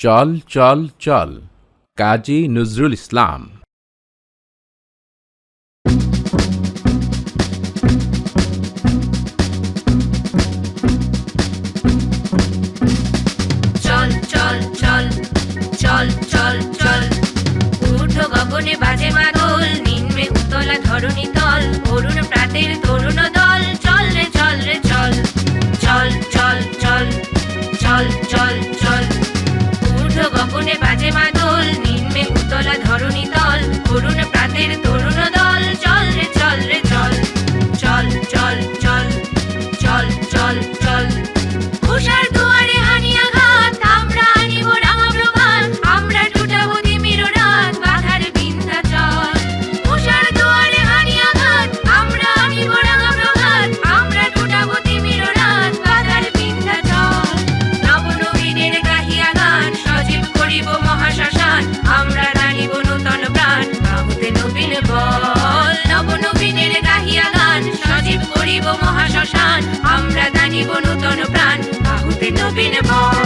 চল চল চল কাজী নজরুল ইসলাম চল চল চল চল চল চল ঊর্ধ্ব গগনে বাজে মাদল নিম্নে উতলা ধরণী তল অরুণ প্রাতের তরুণ দল চল রে চল রে চল চল চল চল চল চল চল আমরা জানিব নূতন প্রাণ। আহুতি নবীন বল